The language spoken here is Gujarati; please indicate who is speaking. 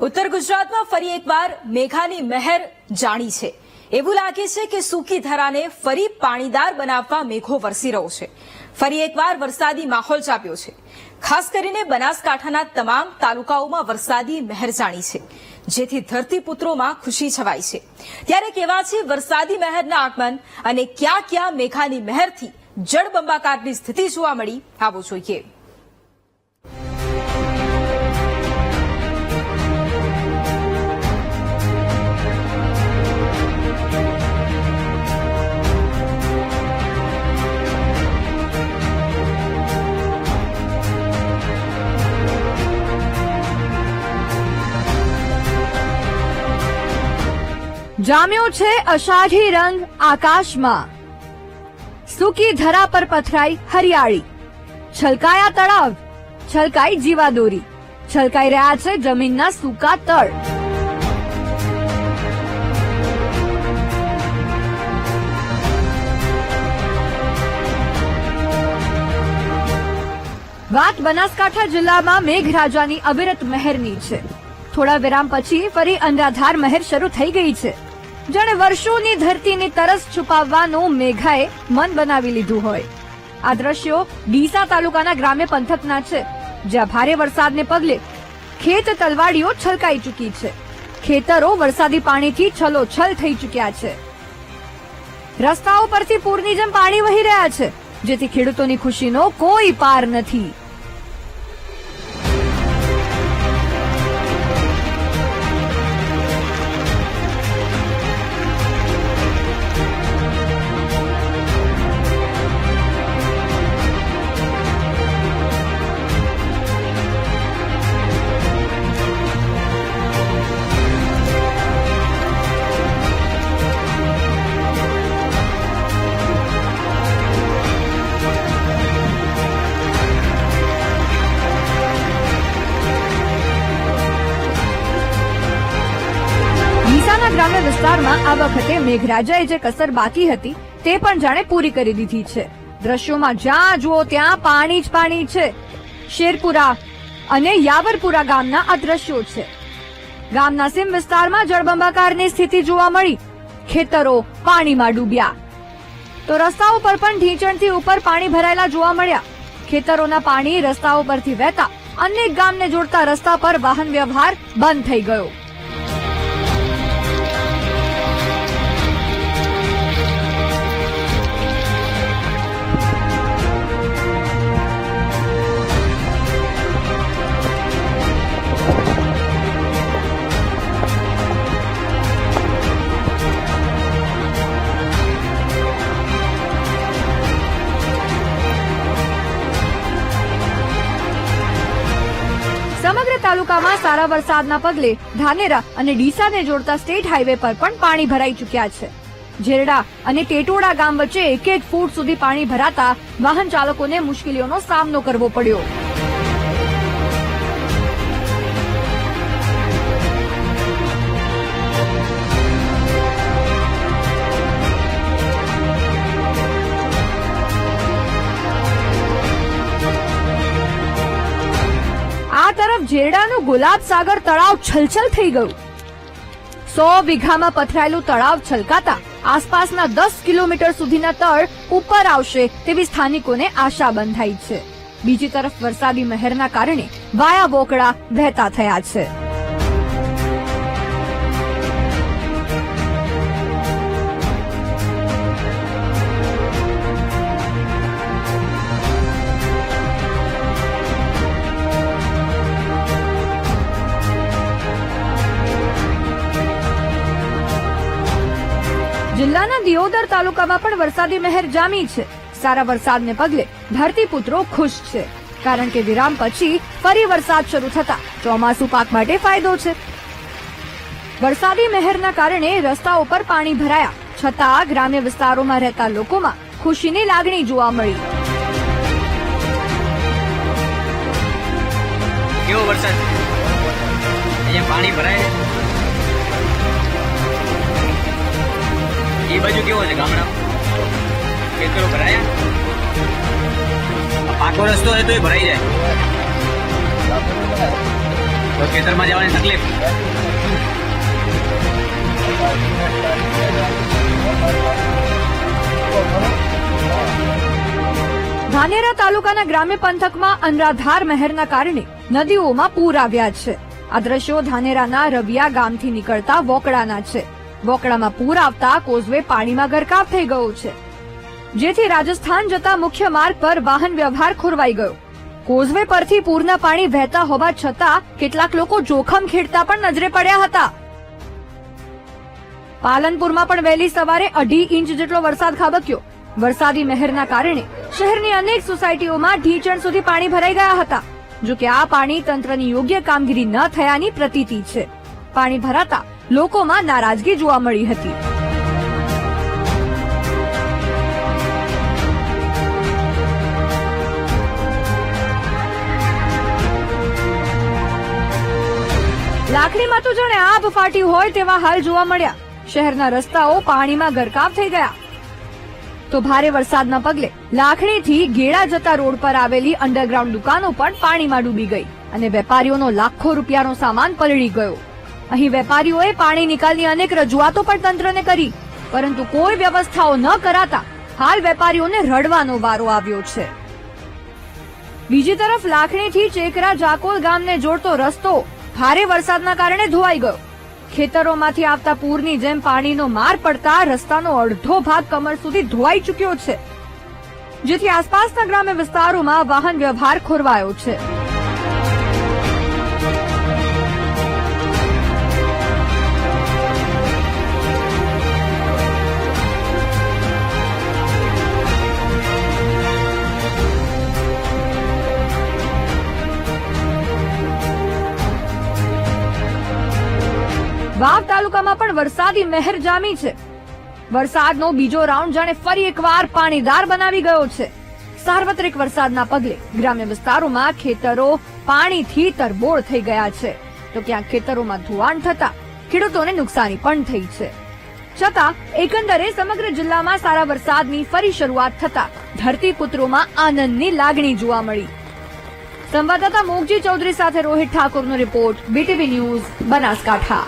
Speaker 1: ઉત્તર ગુજરાતમાં ફરી એકવાર મેઘાની મહેર જાણી છે. એવું લાગે છે કે સૂકી ધરાને ફરી પાણીદાર બનાવવા મેઘો વરસી રહ્યો છે. ફરી એકવાર વરસાદી માહોલ ચાપ્યો છે. ખાસ કરીને બનાસકાંઠાના તમામ તાલુકાઓમાં વરસાદી મહેર જાણી છે, જેથી ધરતીપુત્રોમાં ખુશી છવાઈ છે. ત્યારે કેવા છે વરસાદી મહેરના આગમન અને ક્યાં ક્યાં મેઘાની મહેરથી જળબંબાકારની સ્થિતિ જોવા મળી, આવો જોઈએ.
Speaker 2: જામ્યો છે અષાઢી રંગ આકાશમાં. સૂકી ધરા પર પથરાઈ હરિયાળી. છલકાયા તળાવ, છલકાઈ જીવાદોરી. છલકાઈ રહ્યા છે જમીનના સૂકા તળ. વાત બનાસકાંઠા જિલ્લામાં મેઘરાજાની અવિરત મહેરની છે. થોડા વિરામ પછી ફરી અનરાધાર મહેર શરૂ થઈ ગઈ છે. જાણે વર્ષોની ધરતીની તરસ છુપાવવાનું મેઘાએ મન બનાવી લીધું હોય. આ દ્રશ્યો ડીસા તાલુકાના ગ્રામ્ય પંથકના છે, જ્યાં ભારે વરસાદને પગલે ખેત તલવાડીઓ છલકાઈ ચૂકી છે. ખેતરો વરસાદી પાણીથી છલોછલ થઈ ચૂક્યા છે. રસ્તાઓ પરથી પૂરની જેમ પાણી વહી રહ્યા છે, જેથી ખેડૂતોની ખુશીનો કોઈ પાર નથી. વિસ્તારમાં આ વખતે મેઘરાજાએ જે કસર બાકી હતી, તે પણ જાણે પૂરી કરી દીધી છે. દ્રશ્યોમાં જ્યાં જુઓ ત્યાં પાણી જ પાણી છે. શેરપુરા અને યાવરપુરા ગામના આ દ્રશ્યો છે. ગામના સીમ વિસ્તારમાં જળબંબાકારની સ્થિતિ જોવા મળી. ખેતરો પાણીમાં ડૂબ્યા. તો રસ્તાઓ પર પણ ઢીંચણથી ઉપર પાણી ભરાયેલા જોવા મળ્યા. ખેતરોના પાણી રસ્તાઓ પરથી વહેતા અનેક ગામને જોડતા રસ્તા પર વાહન વ્યવહાર બંધ થઈ ગયો. સારા વરસાદના પગલે ધાનેરા અને ડીસાને જોડતા સ્ટેટ હાઈવે પર પણ પાણી ભરાઈ ચૂક્યા છે. જેરડા અને ટેટોડા ગામ વચ્ચે એક એક ફૂટ સુધી પાણી ભરાતા વાહન ચાલકોને મુશ્કેલીઓનો સામનો કરવો પડ્યો. જેરડાનું ગુલાબ સાગર તળાવ છલછલ થઈ ગયું. સો વીઘામાં પથરાયેલું તળાવ છલકાતા આસપાસના દસ કિલોમીટર સુધીના તળ ઉપર આવશે તેવી સ્થાનિકોને આશા બંધાઈ છે. બીજી તરફ વરસાદી મહેરના કારણે વાયા વોકડા વહેતા થયા છે. જિલ્લાના દિયોદર તાલુકામાં પણ વરસાદી મહેર જામી છે. સારા વરસાદને પગલે ધરતીપુત્રો ખુશ છે. કારણ કે વિરામ પછી ફરી વરસાદ શરૂ થતા ચોમાસુ પાક માટે ફાયદો છે. વરસાદી મહેરના કારણે રસ્તાઓ પર પાણી ભરાયા. છતાં ગ્રામ્ય વિસ્તારોમાં રહેતા લોકોમાં ખુશીની લાગણી જોવા મળી.
Speaker 3: કેવો વરસાદ? અહીંયા પાણી ભરાય એ બાજુ કેવો છે ગામડામાં ખેતરો ભરાયા? પાકો રસ્તો હોય તો એ ભરાઈ જાય. તો ખેતરમાં જવાની તકલીફ.
Speaker 2: ધાનેરા તાલુકાના ગ્રામ્ય પંથકમાં અનરાધાર મહેરના કારણે નદીઓમાં પૂર આવ્યા છે. આ દ્રશ્યો ધાનેરાના રવિયા ગામથી નીકળતા વોકડાના છે. વોકડામાં પૂર આવતા કોઝવે પાણીમાં ગરકાવ થઈ ગયો છે. જેથી રાજસ્થાન જતા મુખ્ય માર્ગ પર વાહન વ્યવહાર ખોરવાઈ ગયો. કોઝવે પરથી પૂરના પાણી વહેતા હોવા છતાં કેટલાક લોકો જોખમ ખેડતા પણ નજરે પડ્યા હતા. પાલનપુરમાં પણ વહેલી સવારે અઢી ઇંચ જેટલો વરસાદ ખાબક્યો. વરસાદી મહેરના કારણે શહેરની અનેક સોસાયટીઓમાં ઢીચણ સુધી પાણી ભરાઈ ગયા હતા. જોકે આ પાણી તંત્રની યોગ્ય કામગીરી ન થયાની પ્રતીતિ છે. પાણી ભરાતા લોકોમાં નારાજગી જોવા મળી હતી. લાકડીમાં તો જાણે આભ ફાટી હોય તેવા હાલ જોવા મળ્યા. શહેરના રસ્તાઓ પાણીમાં ગરકાવ થઈ ગયા. તો ભારે વરસાદના પગલે લાખણીથી ગેડા જતા રોડ પર આવેલી અંડરગ્રાઉન્ડ દુકાનો પણ પાણીમાં ડૂબી ગઈ અને વેપારીઓનો લાખો રૂપિયાનો સામાન પલળી ગયો. અહીં વેપારીઓએ પાણી નિકાલની અનેક રજૂઆતો પણ તંત્રને કરી. પરંતુ કોઈ વ્યવસ્થાઓ ન કરાતા હાલ વેપારીઓને રડવાનો વારો આવ્યો છે. બીજી તરફ લાખણીથી ચેકરા જાકોલ ગામને જોડતો રસ્તો ભારે વરસાદના કારણે ધોવાઈ ગયો. ખેતરોમાંથી આવતા પૂરની જેમ પાણીનો માર પડતા રસ્તાનો અડધો ભાગ કમર સુધી ધોવાઈ ચૂક્યો છે, જેથી આસપાસના ગ્રામ્ય વિસ્તારોમાં વાહન વ્યવહાર ખોરવાયો છે. વાવ પણ વરસાદી મહેર જામી છે. વરસાદનો બીજો રાઉન્ડ જાણે ફરી એકવાર પાણીદાર બનાવી ગયો છે. સાર્વત્રિક વરસાદના પગલે ગ્રામ્ય વિસ્તારોમાં ખેતરો પાણીથી તરબોળ થઈ ગયા છે. તો ક્યાંક ખેતરોમાં ધોવાણ થતા ખેડૂતોને નુકસાની પણ થઈ છે. છતાં એકંદરે સમગ્ર જિલ્લામાં સારા વરસાદની ફરી શરૂઆત થતા ધરતીપુત્રોમાં આનંદની લાગણી જોવા મળી. સંવાદદાતા મોગજી ચૌધરી સાથે રોહિત ઠાકોરનો રિપોર્ટ બીટીવી ન્યૂઝ, બનાસકાંઠા.